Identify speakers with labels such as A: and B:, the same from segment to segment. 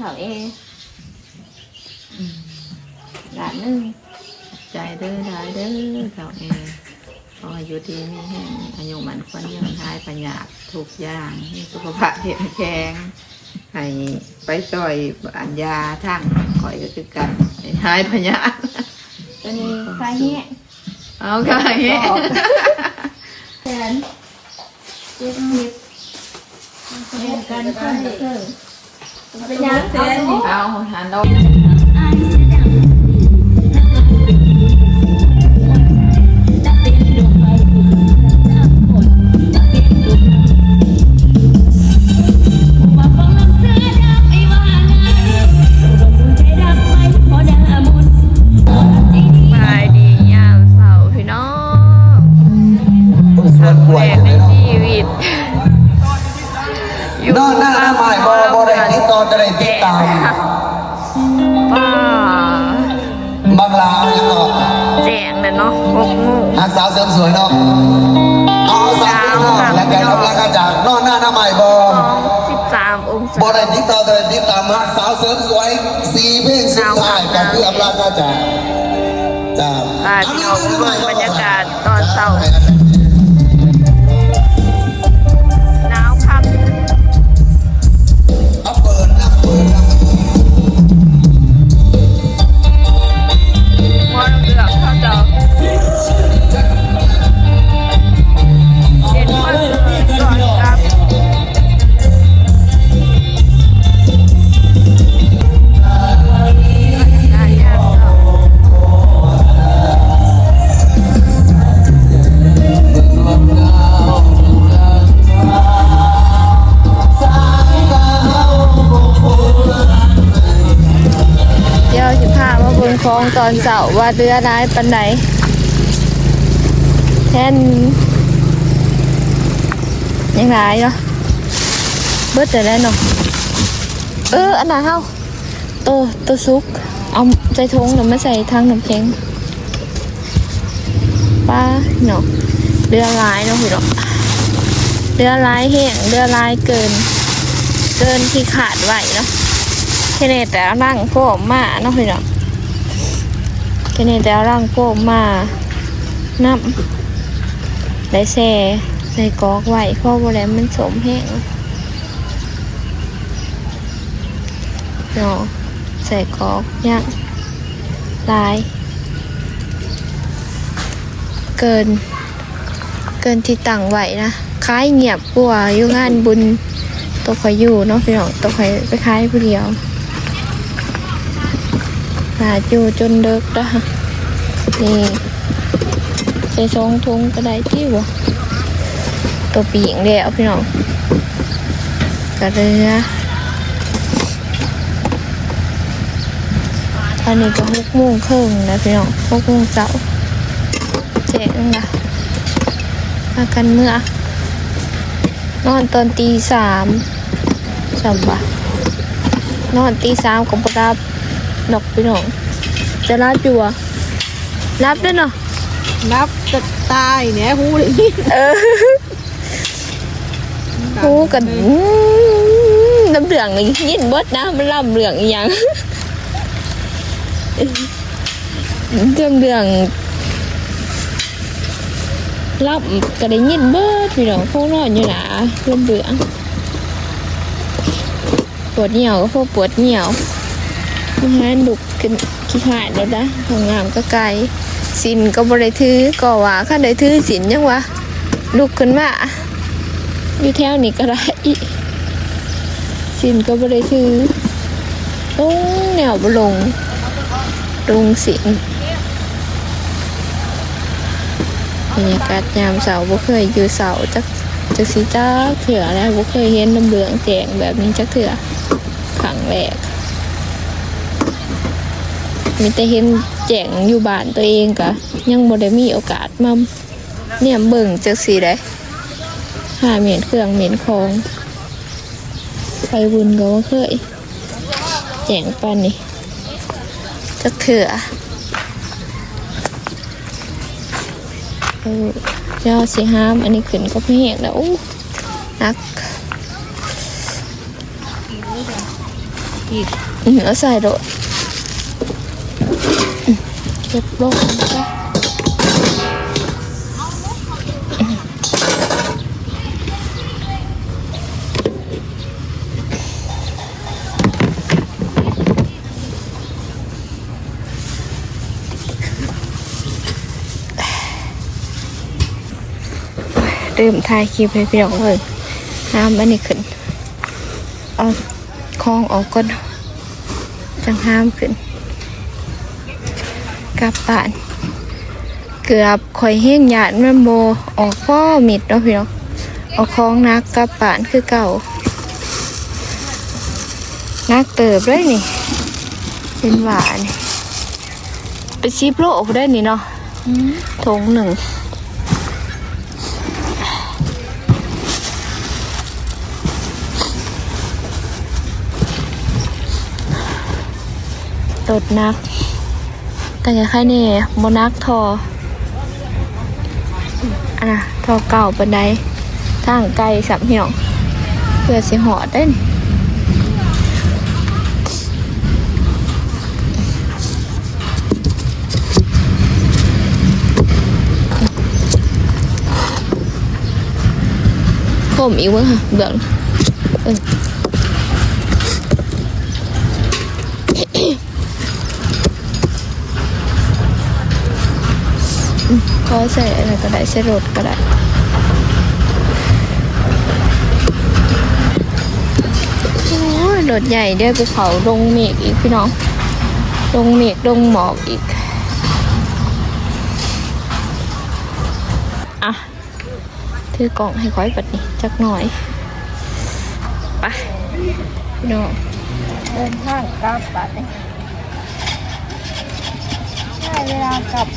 A: เถาเอด่านหนึ่ง
B: ใจเด้อได้เด้อเท่าแอขออายุดีมีแห่งอายุมันควรยืนทายปัญญาทุกอย่างมีสุขภาพเข้มแข็งให้ไปซอยอัญญาทั้งคอยก็คือกันให้หายปัญญา
A: ตัวนี้ไฟเหี้ย
B: เอาค่ะเฮ้ย
A: แขนเจ็บเจ็บเล่นกันเพิ่มเพิ่ม เป็นยังเซน
B: เอาหันเรา
A: บายดียามเวเส
C: ริมสวยเนาะเอาสามเนาะแล้วแกรับราชจากนอนหน้าหน้าใหม่บอ
A: สองสิบสามองศา
C: บอได้ติดต่อจะได้ติดตามนักสาวเสริมสวยสี่เพลงสุดท้ายกันเพื่อรับราชจากจ้า
A: พาพี่น้องไปเบิ่งบรรยากาศตอนเช้า ตอนเสาร์ว่าเรือร้ายปันไหนแทนยังร้ายเนาะเบิดแต่ได้เนาะเอออันไหนเฮาโตโตซุก เอาใจทงแล้วมาใส่ทางน้ำแข็งป้าเนาะเรือร้ายเนาะพี่เนาะเรือร้ายแห้งเรือร้ายเกิน เกินที่ขาดไหวเนาะแค่นี้แต่ร่างโผล่มาเนาะพี่เน้อง แค่นี้แต่ร่างโผล่มาน้ำได้แซ่ใส่กอกไว้เพราะว่าแล้วมันสมแห้งเนาะใส่กอกย่างลาย เกิน เกินที่ตั้งไว้นะคล้ายเงียบกว่าอยู่งานบุญตัวคอยอยู่เนาะพี่น้องตัวคอยไปคล้ายผู้เดียว หาอยู่จนเลิกแล้วค่ะนี่ใส่ซองทุงก็ได้ที่วะตัวปีงแล้วพี่น้องกระเรืออันนี้ก็หกโมงครึ่งนะพี่น้องหกโมงเช้าเจ๊งละมากันเมื่อนอนตอนตีสามจำปะนอนตีสามก็บรับนกพี่น้อง จะรับอยู่อะรับด้วยเนาะ
B: นับจะตายเนี่ยหูเลย
A: เออหูกันอืมน้ำเหลืองนี่ยินเบิดนะมันล่ำเหลืองอีหยังน้ำเหลืองล่ำก็ได้ยินเบิดพี่น้องเขานอนอยู่หนาลำเบืองปวดเหนียวก็พวกปวดเหนียวมาหาดุกกัน ขี้ขาดแล้วนะห้องน้ำก็ไกลสินก็บริถือก็ว่าข้าได้ถือสินยังวะลุกขึ้นมาอยู่แถวนี้ก็ได้สินก็บริถือลงแนวบลงลงสินบรรยากาศยามเสาบ่เคยอยู่เสาจักจักสีจ้าเถื่อแล้วบ่เคยเห็นน้ำเหลืองแจงแบบนี้จักเถื่อครั้งแรก มีแต่เห็นแจ้งอยู่บ้านตัวเองกะยังบ่ได้มีโอกาสมาเนี่ยเบิ่งจักสีได้หาเหม็นเครื่องเหม็นของไปบุญก็ว่าเคยแจ้งปานนี่จักเถื่อเออยอสิห้ามอันนี้ขึ้นก็ไม่แห้งแล้วอู้นัก
B: อีก
A: อืมเอาใส่โดดอืม เก็บโลงจ้ะเริ่มถ่ายคลิปให้พี่น้องเบิ่งน้ำอันนี้ขึ้น เอาคลองออกก่อนจังห้ามขึ้น กลับบ้าน เกือบข่อยเฮงหยาดแม่โบออกพ่อมิดเนาะพี่เนาะเอาคล้องนักกลับบ้านคือเก่านักเติบเลยนี่ เป็นหวานนี่ไปชิปโลกได้นี่เนาะถงหนึ่งตดนัก แต่ยังไงเนี่ยโมนักทออันน่ะทอเก่าปันไดทางไกลสับเหี่ยวเพื่อสิหอดได้นขมอีกว่ะเบื่อเออ ก็ใส่อะไรก็ได้ใส่รถก็ได้โอ้รถใหญ่เดี๋ยวไปเขาลงเมฆอีกพี่น้องลงเมฆลงหมอกอีกอะถือกล่องให้ค่อยปัดนี้จักหน่อยไปพี่น้องเดินทางกลับปัดนี้ได้เวลากลับ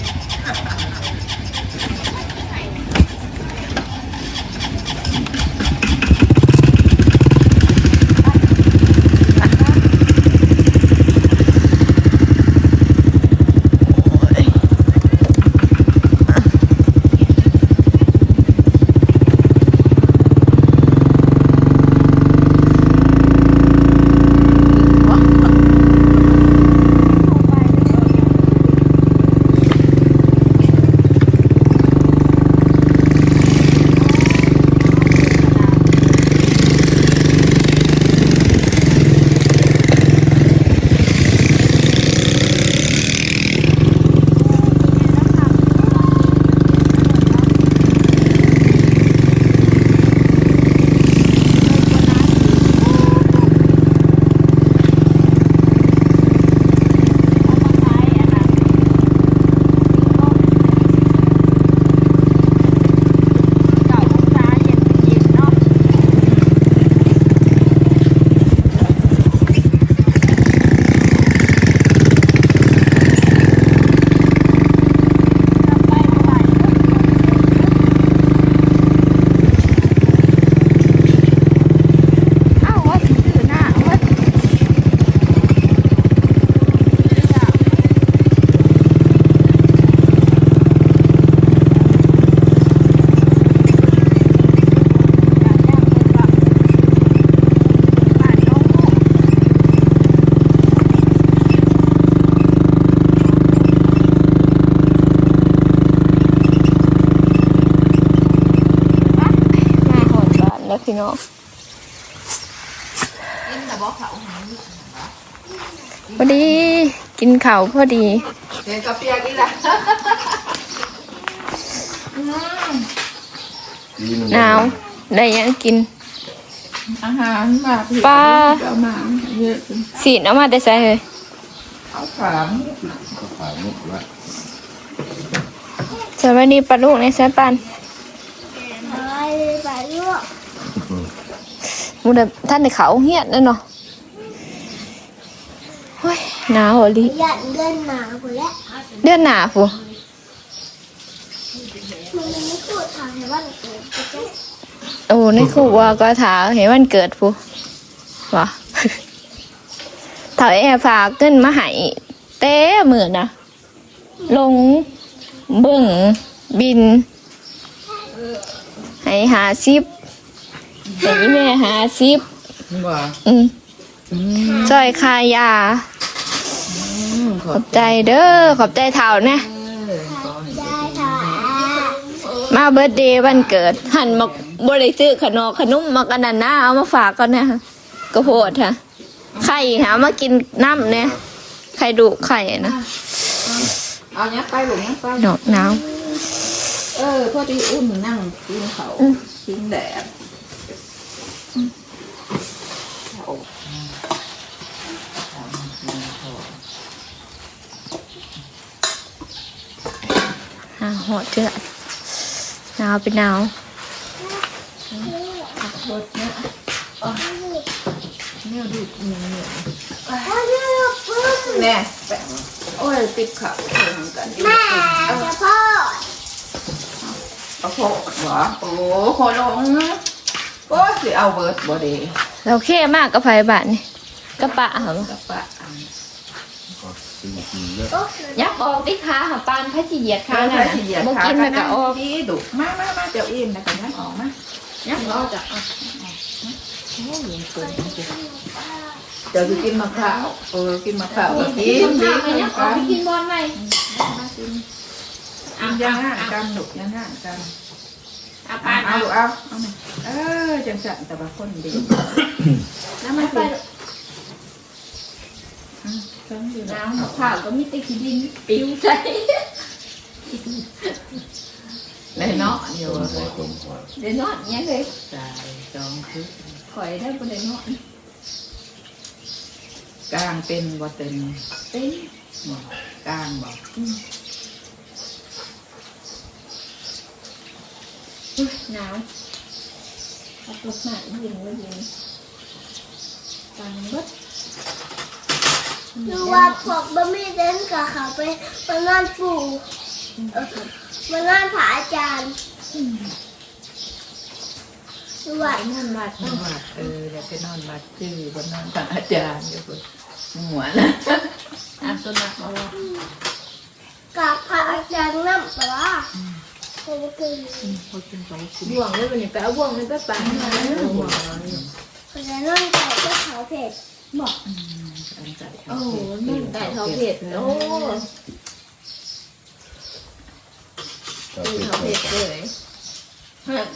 B: ข้า
A: วพอดี
B: เดี๋ยวกาเปียกอีกละ
A: หนาวได้หยังกิน
B: อาหารมาผิด
A: ปลา
B: เอามาเยอะจน
A: สีนเอามาได้ใส่เลย
B: เอาฝาม
A: สวัสดีปลาลูกในสายปันมูเดท่านในเขาเฮียนนั่นเนาะเฮ้ย หนาวอะลิ
D: ยันเดินหนาไปแล้ว
A: เดือนหนาฟู
D: มันไม่พูดทางให้วันเกิดไปจ้ะ
A: โอ้ในครูว่าก็ถาเห็นวันเกิดฟูวะถาแอร์ฝากเงินมาให้เต้มือนะลงเบิ่งบินให้หาซิบให้แม่หาซิบ
B: บ่
A: อืมซอยคายา
B: อื มข
A: ข
B: อ
A: อ
B: บบ
A: ใจเด้อขอบใจเท่านะ
B: เออขอให้
D: ได้ค่ะ
A: มาเบิร์ดเดย์วันเกิด หันมาบริซื้อขนมขนมมากันนันนะเอามาฝากก่อนนะกระโพดค่ะไข่หามากินน้ำเนี่ยไข่ดุไข่นะ
B: เอาเนี้ยไปหลงเนี้ยไป
A: ดอกน้
B: เออพอดีอุ่นนั่งกินเขากินแดดอืมเอาเอากินเขาำ
A: อ่าหอดเถื่อนหนาวเป็นหนาว
B: รถเนี่ยอ๋อเนี่ยดูเนี่ยเนี่ย
D: พ่อเลือกปุ๊บ
B: แม่แปะโอ้ยติดเขาเองกัน
D: แม่จะพ่อ
B: เอาโคเหรอโอ้โคลงโอ้ยสิเอาเบิร์ดบ่ดี
A: เราเข้มากกับไฟบาทนี่กระปะเหรอก
B: ระปะ
A: ยักออกดิค่ะหาปานพระจีเหยียด
B: ข้า
A: ค่ะ
B: ว
A: นะ
B: น่ะสิเหยียด
A: บ่
B: ขา
A: กิน
B: กั
A: มันนก็ออก
B: ดีดุมามามาเดี๋ยวอิ่มนะกันยักออกมายักออกจ้ะอะโอ้ยยังเกินเดี๋ยวจะกินมะพร้าวเออกินมะพร้าวก็กินดี
A: ไปยักออกไปกินบอลไหม
B: กินย่างห่างกันดุย่างห่างกัน
A: อา
B: เอา
A: ปาน
B: เอาเอาเอามาเออจังสันแต่ว่าคนดี
A: น้ำมันไป
B: อืมเพิ่งอยู่
A: น้ำหัวข่าวก็มีแติขี้ดินปิ้วใส่
B: เลยเนาะอยู่เลย
A: เดี๋ยวนอนเนี้ยเลย
B: ตายจองคือ
A: ข่อยได้บ่ได้นอน
B: กลางเป็นบ่เต็ม
A: เป็น
B: บ่กลางบ่
A: อุ๊ยหนาวขับรถมายิงว่ายิงตังเบิด
D: ดูว่าพวกบะหมี่เต้นกับเขาไปมานอนปู่เออมานอนผาอาจารย์ดูว่า
A: ไอ้นั่นบาด
B: นอนวัดเอออยากไปนอนวัดคือบนนอนพระอาจารย์อยู่บนหัวนะ
A: อะตัวหนักเอาไว้
D: กับพระอาจารย์นั่งปะวะเคยกิน
B: เขากินเขากิน
A: บ่วงเลยวันนี้ไปเอาบ่วงเลยไปปั่นมา
B: หัว
D: เคยนั่งไก่ก็เขาเผ็ด
A: บอก
B: อันใจ
A: โอ้โหนึ่งไก่เขาเผ็ดโอ้ตีเขาเผ็ดเลย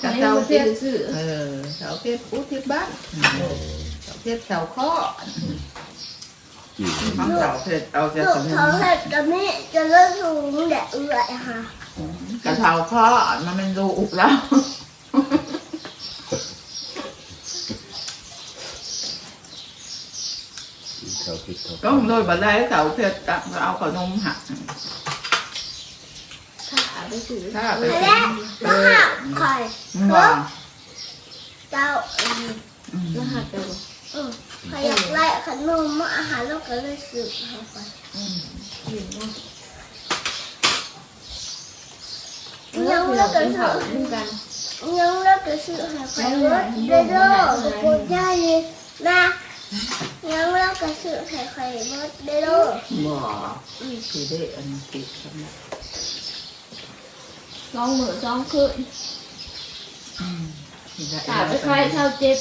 B: กระเจ้าเพชรซื้อเออเสาเพชรอุทิศบ้านเสาเพชรเสาข้อทำเสาเพชรเอาจะ
D: ลูก
B: สมุน
D: เขาเผ็ดกับนี่จะเลิกสูงแดดเอื่อยค่ะ
B: กระเทาข้อมันเป็นรูอุกแล้ว ก็โดยบันไดเสาเพชรตักเอาขนมหัก
A: ขาไปสื่อ
B: ถ้าไป
D: อันนี้มะขามไข่
B: ว่า
D: เจ้าเออ
A: รหัสเดี ยว
D: เออใครอยากไล่ขนมมาอาหารเราก็เลยสืบให้ไป
A: อยู่เนาะ
D: ยังเราก็
A: กิน
D: สื
A: ข้าว
D: บ
A: เหมือนกัน
D: ยังเราก็สืบให้ไปรถเด้อเด้อกับปุญญาเลยนะยังเราก็สืบให้ไปรถเด้อเด้อ
B: บ่คือได้อันติดสำนัก
A: สองมือสองคืน
B: ได้
A: ตาไปคลายเท่าเจ็บ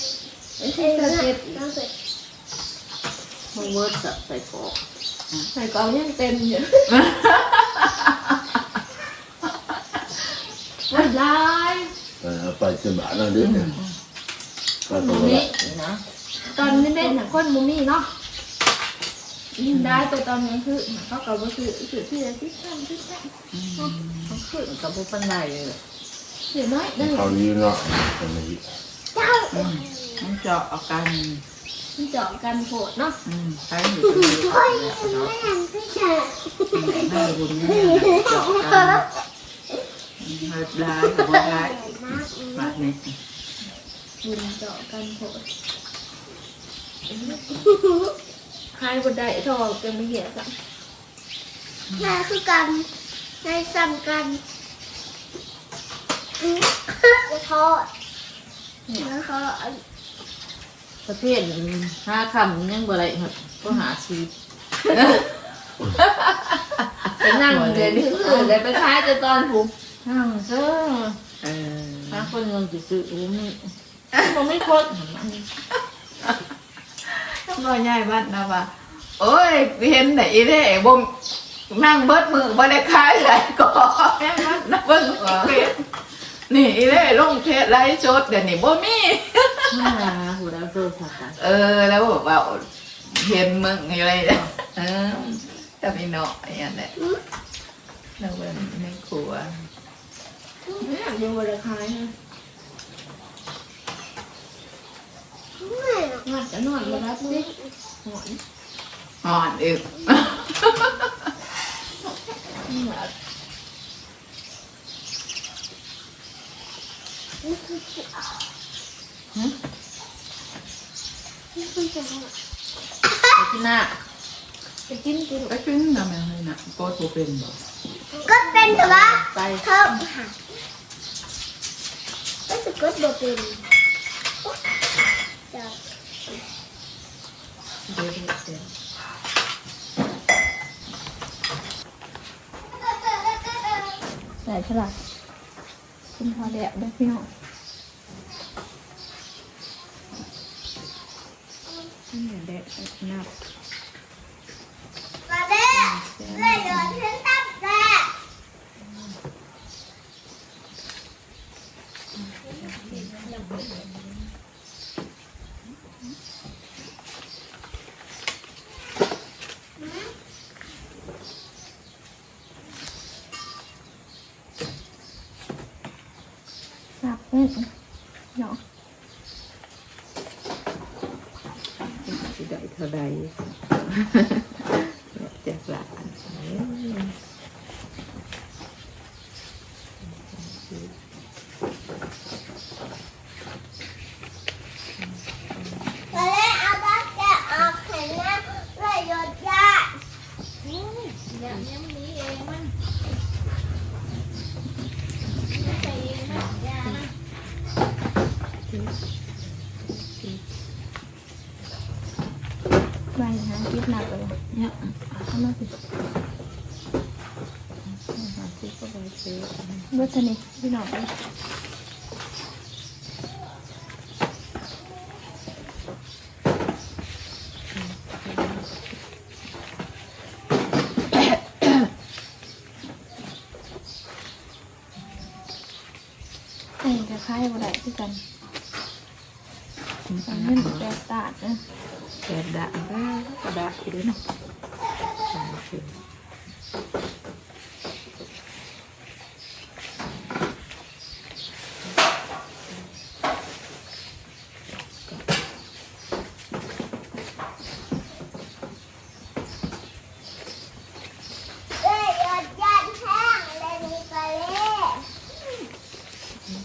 A: ไม่ใช่
D: เอ้ย
A: เท่า
D: นะ
A: เจ็บ
D: เราเสร็จ
B: มึงเวิร์ดสับใส่กรอก
A: ใส่กล่องยังเต็มอยู่วันลาย
C: ไปสบายนั่นดิก็
A: มุ
C: ตัว
A: มนี้
C: ละ
A: นะ ตอนนี้เป็นคนมุมนี้เนาะยินได้ตัวตอนนี้คือเขาก็บ่คือคือที่จะที่ข้างที่ข้าง
B: เขาขึ้นกับบุปันไดเลย
A: เสียน้อยได้
C: เขานี้เนาะตรงนี้
D: เจ้า
B: มันเจาะอากัน
A: มันเจาะกันโผดเนาะ
B: อืมใช้อยู่ตรงนี้
D: โอ้ยแม่งพี่ชาย
B: ได้บุญเนี่ยเจาะกันเฮิดร้ากับว่าร้ายแบบนี้
A: บุญเจาะกันโผด หายบนได้ทอกันไม่เหี้ยสัก
D: แม่คือกันในซ้ำกันจะทอดแล้วเขาเอา
B: ประเภทห้าคำยังบ่ไรครับก็หาชีพ
A: ไปนั่งเรียนที่อื่นเลยไปท้ายแต่ตอนผูก
B: นั่งเซ้อเอ
A: ถ้าคนเงินจะซื้อรู้นี่มันไม่คน
B: น้อยใหญ่บ้านนะว่าโอ้ยเห็นไหนเด้บ่มนั่งเบิดมือบ่ได้ขายไหลก็แม่มันนะเบิ่งเฟซนี่อีเด้ลงเทศไลฟ์สดเดี๋ยวนี้บ่มี
E: น่ารักหูเราโซ่สักกัน
B: เออ แล้วบอกว่าเห็นมึงอยู่เลยเออจะมีเนาะอย่างนั้นแหละแล้วเป็นในครัว
A: ไม่อยากดูบริคายนะ
D: ไม่หรอก
A: หนักจะนอนมารับสิหอน
B: อ่อนอีกไปกินหน้า
A: ไปกินกิน
B: ไปกินทำไมให้หนักโกดบ่เป็นบ่
D: ก็เป็นแต่ว่า
B: ไป
D: เขาหักก็สะกดบ่เป็นจ้ะ
B: เดี๋ยวเดี๋ยวเดี๋ยว
A: ใส่ฉลาดกินพอแดดได้พี่น้อง
B: นี่เด็กนับ
D: มาเด้เลยโดนขึ้นตับแด้
A: นับอืมเนาะ
B: สิได้เท่าใดเจ็บหลานเอ้ย
D: มาเด้เอาบักแกะออกเห็นนะเลยโดนยา
A: อย่างนี้มันนี้เองมันไม่ใช่เองมันยามันใบหางคิดหนักเลย
B: เนี่ย
A: เอามาสิ
B: หาซื้อก็ไปซื้อ
A: เบิดเทนี่พี่น้องเลยเอ้ยจะคล้ายบ่ได้คือกันอันนี้แตกต่างนะ
B: แกะด่างได้กระดาษอยู่ด้วยเนาะสามสิบ
D: เลยโดนยาแห้งเลยมีกะเล่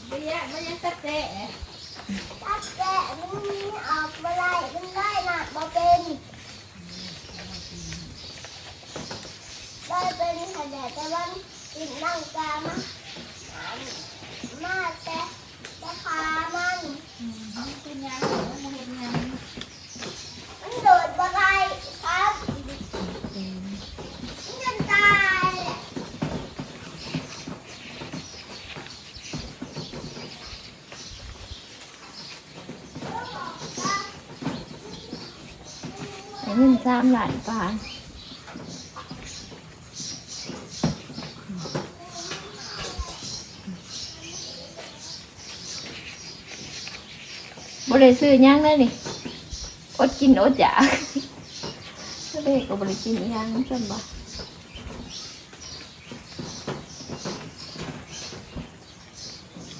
A: ไม่ยากไม่ยากตัดแต่
D: ตับแกะมันมีออกมาไล่มันได้หนักมาเป็นได้เป็นขนาดแต่ว่า กินนั่งกามามาแต่แต่ขามัน
A: เป็นยางหรือมันเห็นยาง
D: มันโดดบันไดครับมันจะตายแหละ
A: เงินสามหลานป่า ได้ซื้อยังเลยนี่อดกินอดอยากก็ได้ก็บ่ได้กินยังซั่นบ่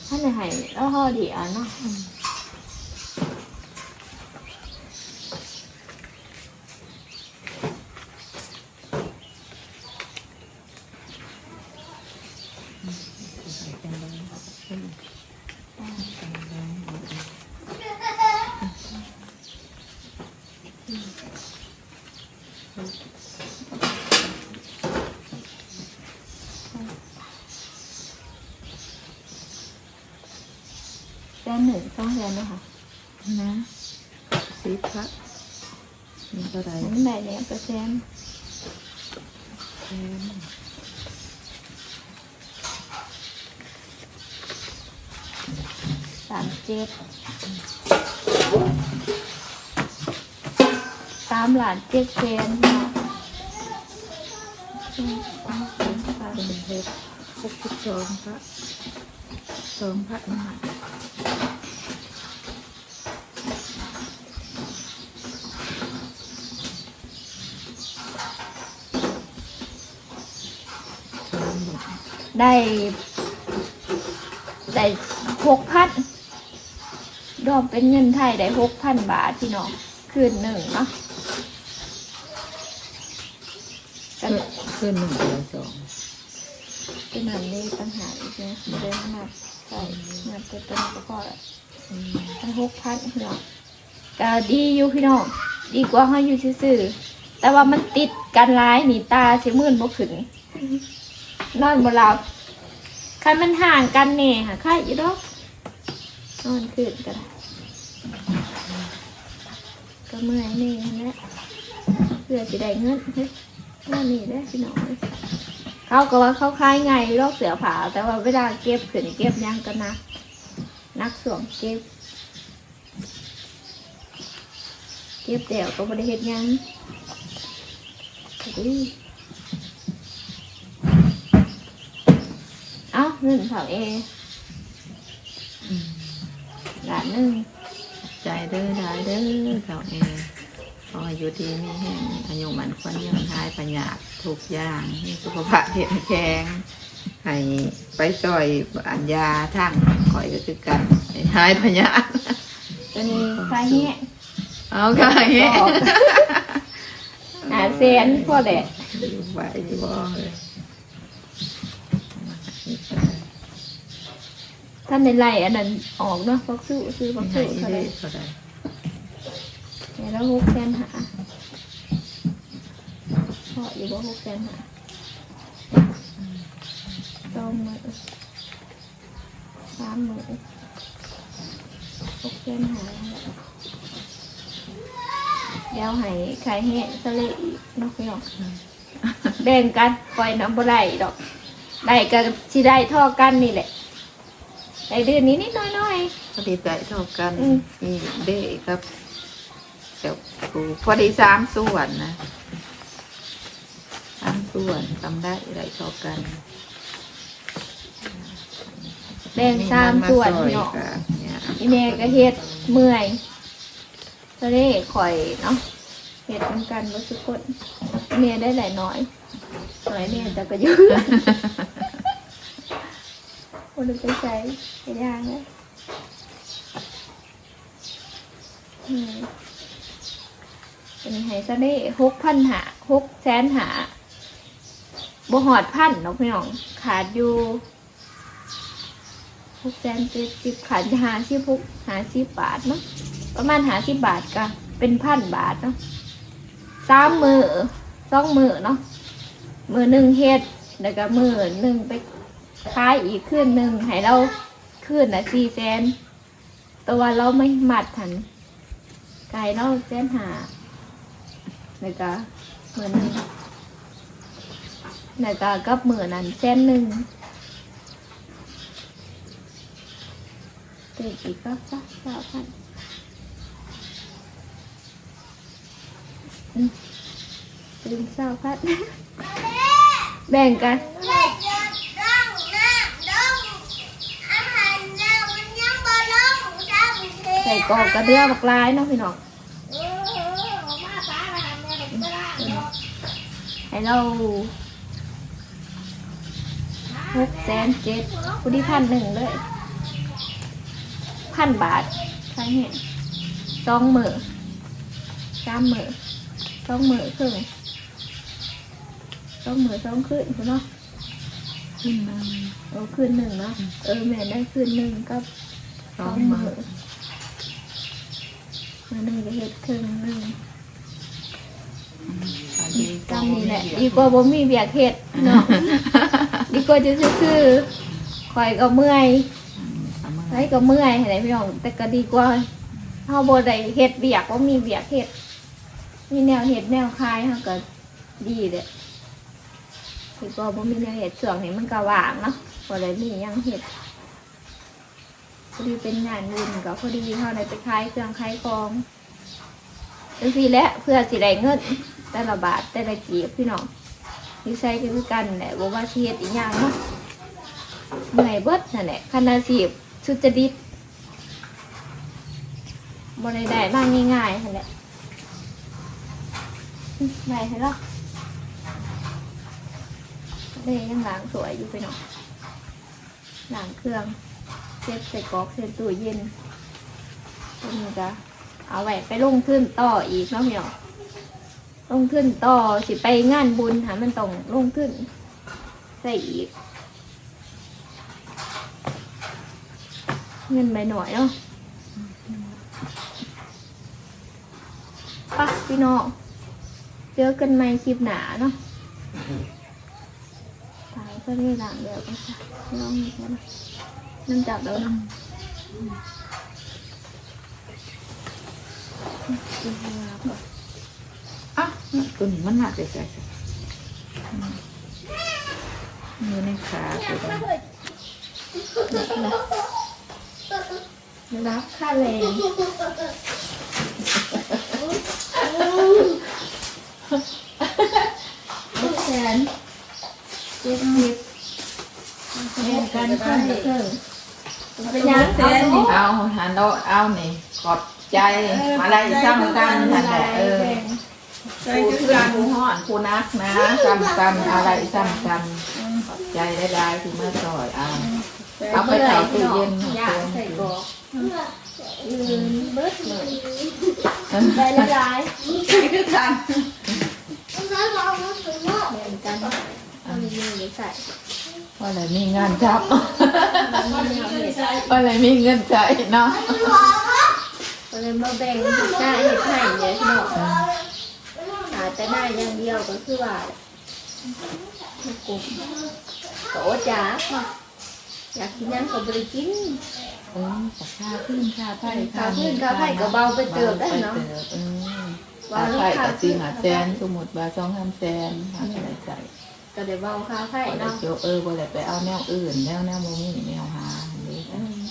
A: ท่านให้แล้วห่อดีอะเนาะ แสนหนึ่งสองแสนเนาะค่ะ
B: นะสิบครับมีเท่าไหร่
A: อั นนี้ได้แล้วก็แสน
B: แทน
A: สามเจ็ดามหลานเจ็ดแสนเนาะ
B: เป็นเพชรหกสิบสองพระสองพระมหา
A: ได้ได้หกพันรวมเป็นเงินไทยได้หกพันบาทพี่น้องคืนหนึ่งเนาะกัน
B: ขึ้นหนึ่งเดือนสอง
A: เป็นอันนี้ปัญหาอีกนะเดินหนักใส่หนักจะเป็นก็พอละได้หกพันพี่น้องก็ดีอยู่พี่น้องดีกว่าเขาอยู่ซื่อๆแต่ว่ามันติดกันร้ายหนีตาเสียมื่นบ่ขึ้น นอนบ่หลับคันมันห่างกันแน่ค่ะค่าอีดอกนอนขึ้นกันก็เมื่อยนี่นั่นแหละเพื่อจะได้เงินเฮ้ยนี่ได้พี่น้องเอ้ยเขาก็ว่าเขาคล้ายไงรอกเสือผาแต่ว่าเวลาเก็บขึ้นเก็บยังกันนะนักสวมเก็บ เก็บเดี่ยวก็บริเฮ็ดหยังอุ้ย เอ้าเงินเผาเอหลานหนึ่ง
B: ใจเด้อได้เด้อเจ้าเอขออายุดีมีแห่งอายุมันควรยืนท้ายปัญญาทุกอย่างมีสุขภาพแข็งแรงให้ไปซอยอัญญาทั้งคอยก็คือกันให้หายปัญญา
A: ตัวนี้ไฟแห้ง
B: เอาค่ะเฮ้
A: หาเซนพอแหละ
B: อยู่ไปอยู่บ่เลย
A: ท่านในไล่อันนั้นออกเนาะฟักสู้ซื้อฟัก
B: ให้
A: สู้เท่าไห
B: ได้
A: ร่
B: เท่าไหร่
A: แล้วหกแสนหาพออยู่บ่หกแสนหาสองหมื่นสามหมื่นหกแสนหาเดี๋ยวให้ขายแห้งสะเลอีกเนาะพี่น้องแบ่งกันปล่อยน้ำบ่ได้ดอกได้ก็สิได้เท่อกันนี่แหละ ได้เดือนนี้นิดหน้อยน้อย
B: พอดีใจเท่ากัน
A: อืม
B: นี่เด้ครับเดี๋ยวครูพอดีสามส่วนนะสามส่วนทำได้ได้เท่ากัน
A: ๆแบ่งสามส่วน
B: พี่
A: เนาะ
B: เนี่ย
A: อีเมก็เฮ็ดเมื่อยก็ได้ข่อยเนาะเฮ็ดเหมือนกันบ่ทุกคนอีเมได้หลายน้อยน้อยเนี่ยแต่ก็เยอะ คนไปใช้ไปย่างเลยอืมเป็นไฮซะได้หกพันหาหกแสนหาบ่หอดพันเนาะพี่น้อง ขาดอยู่หกแสนเจ็ดสิบขาดหาสิบหกหาสิบบาทเนาะประมาณหาสิบบาทก็เป็นพันบาทเนาะสามมือสองมือเนาะมือหนึ่งเฮ็ดแล้วก็มือหนึ่งไป ขายอีกคืนหนึ่งให้เราคืนละสี่แสนตัวเราไม่หมัดทันไก่เราแสนหาแล้วก็มือหนึ่งแล้วก็กับมือนั้นแสนหนึ่งเด็กอีกก็สักสามพันลืมเศร้าพัดแบ่งกัน
D: แม่จะต้องนะต้องอาหารเรามันยังบ่ลงจำเท
A: ใส่กอกกระเดือบักลายเนาะพี่น้องให้เราหกแสนเจ็ดพุทธิพันหนึ่งเลยพันบาทใช่เห็นสองหมื่นสามหมื่นสองหมื่นครึ่งสองหมื่นสองคืนคุณเนาะ
B: ขึ้นมา
A: โอ้คืนหนึ่งเนาะเออแม่ได้คืนหนึ่งก็
B: สอ
A: งง
B: มื
A: มื
B: อ
A: อมา หนึ่งก็เฮ็ดครึ่งหนึ่ง
B: พอดี
A: จำนี่แหละดีกว่าบ่มีเบียกเฮ็ดเนาะดีกว่าจะซื่อๆคอยก็เมื่อย
B: เอามือ
A: ไรก็เมื่อยอะไรพี่น้องแต่ก็ดีกว่าเฮาบ่ได้เฮ็ดเบียกว่มีเบียกเฮ็ดมีแนวเฮ็ดแนวคลายเฮาก็ดีเด้อดีกว่าบ่มีแนวเฮ็ดช่วงนี้มันก็ว่างเนาะบ่ได้มีหยังเฮ็ด พอดีเป็นงานบุญก็พอดีเฮาได้ไปขายเครื่องขายของจังซี่แหละเพื่อสิได้เงินแต่ละบาทแต่ละกีบพี่น้องนิสัยก็คือกันแหละบ่ว่าเฮ็ดอีหยังเนาะเมื่อยเบิดนั่นแหละคันอาชีพสุจริตบ่ได้ได้างง่ายๆนั่นแหละอืมได้ให้เราเลยยังล้างสวยอยู่พี่น้องล้างเครื่อง เซ็ตใส่กรอกเซ็ตตู้เย็นตัวนี้ก็เอาไว้ไปลงทุนต่ออีกเนาะพี่น้องลงทุนต่อสิไปงานบุญหามันต้องลงทุนใส่อีก เงินไปหน่อยเนาะปักพี่น้องเจอกันใหม่คลิปหนาเนาะตายก็ได้หลังเดียวก็ใช่ลองอีกนะ น้ำจับแล้วเนาะ
B: อะตัวนี้มันหนักใจใจมือในขาตัวนี้
A: รับค่าแรงลูกแสนเจ็ดสิบแบ่งกันคนละครึ่ง เป็นยังแสนนี่
B: เอาหันโดเอานี่ขอบใจอะไรซ้ำกันนั่นแหละเออผู้เพื่อนผู้ห่อนผู้นักนะซ้ำกันอะไรซ้ำกันขอบใจได้ได้ที่มาซอยเอาเอาไปเข้าตู้เย็น
A: อยากใส่กอก
D: เพื่อ
A: ยืนเบิดเหมือน
B: เออ
A: ได้ละลาย
D: แล้วเราเอามาถึงว่า
A: แบ่งกันเอามีมือหรือใส่
B: ว่าอะไรมีงานจับ
A: มีแนวเห็ด
B: ว่าอะไรมีเงินใจเนาะ
A: ก็เลยมาแบ่งหน้าเห็ดไห่เนี่ยพี่น้องหาแต่หน้าอย่างเดียวก็คือว่าให้กลุ่มโตจ๋าค่ะอยากกินยังก็บริกิน
B: เออกับค่าขึ้นค่าไผ่
A: ค่าขึ้นค่าไผ่ก็เบาไปเติบได้เนาะ
B: บไปติบอืม
A: ว่า
B: ค่า
A: ลูก
B: ไผ่
A: ค้า
B: กับสี่หาแสนสมมุติว่าสองห้าแสนหาอะไรใจ
A: ก็ได้เบาค่าไผ่
B: บ่ได้
A: เนาะ
B: เกี่ยวเออบ่ได้ไปเอาแนวอื่นแนวแนวโมมีแนวหาอันนี้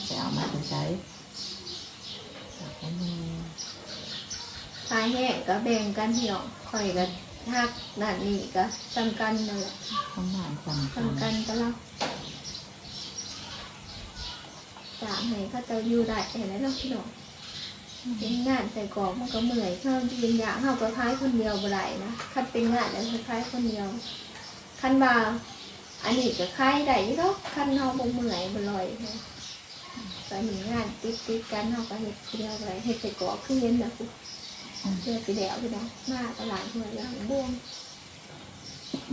B: ไปเอามาใช้แต่ก็มี
A: ค่าแห้งก็แบ่งกันพี่น้องคอยกันหักนั่นนี่ก็สำกันนั่นแหละ
B: ประมาณสามพัน
A: สำกันก็แล้วจามให้เขาจะอยู่ได้เห็นไหมเนาะพี่น้องเป็นงานใส่กรอกมันก็เมื่อยเข้ายืนอยากเข้าก็คล้ายคนเดียวบ่ได้นะคันเป็นงานแล้วคล้ายคนเดียว คันบ่าอันนี้ก็คล้ายได้อยู่เนาะคันเฮาบ่เมื่อยบ่ลอยนะไปหนึ่งงานติดติดๆกันเฮาก็เฮ็ดคนเดียวบ่ได้เฮ็ดใส่กรอกคือเห็นนะคุณเพื่อสิแล้วพี่น้องมาตลาดหัวอย่างบ่วง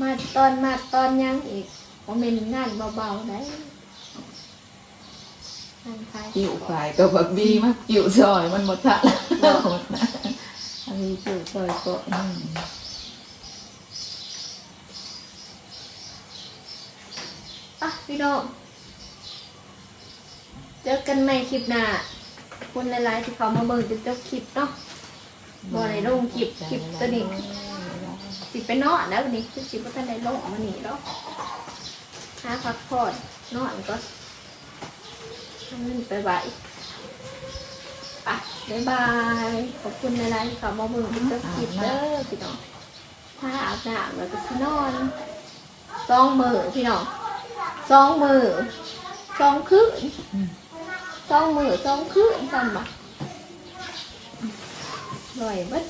A: มาตอนมาตอนยังอีกบ่แม่นงานเบาๆได้งานคล้าย
B: กิ่วขายก็บักบีมากกิ่วซอยมันหมดทันหมดนะอันนี้กิ่วซอยก็อืม
A: อะ พี่น้องเจอกันใหม่คลิปหน้าขอบคุณหลายๆที่เขามาเบิ่งจนจบคลิปเนาะบ่ได้ลงคลิปคลิปตัวนี้สิไปนอนแล้ววันนี้คือสิบ่ทันได้ลงมานี่แล้วหาพักผ่อนนอนก็ทำมันไปไหวอะบ๊ายบาย ขอบคุณหลายๆที่เขามาเบิ่งจนจบคลิปเด้อพี่น้องถ้าอาบน้ำแล้วก็สินอนสองมือพี่น้อง สองมือสองคืนสองมือสองคืนจำปะลอยเบัด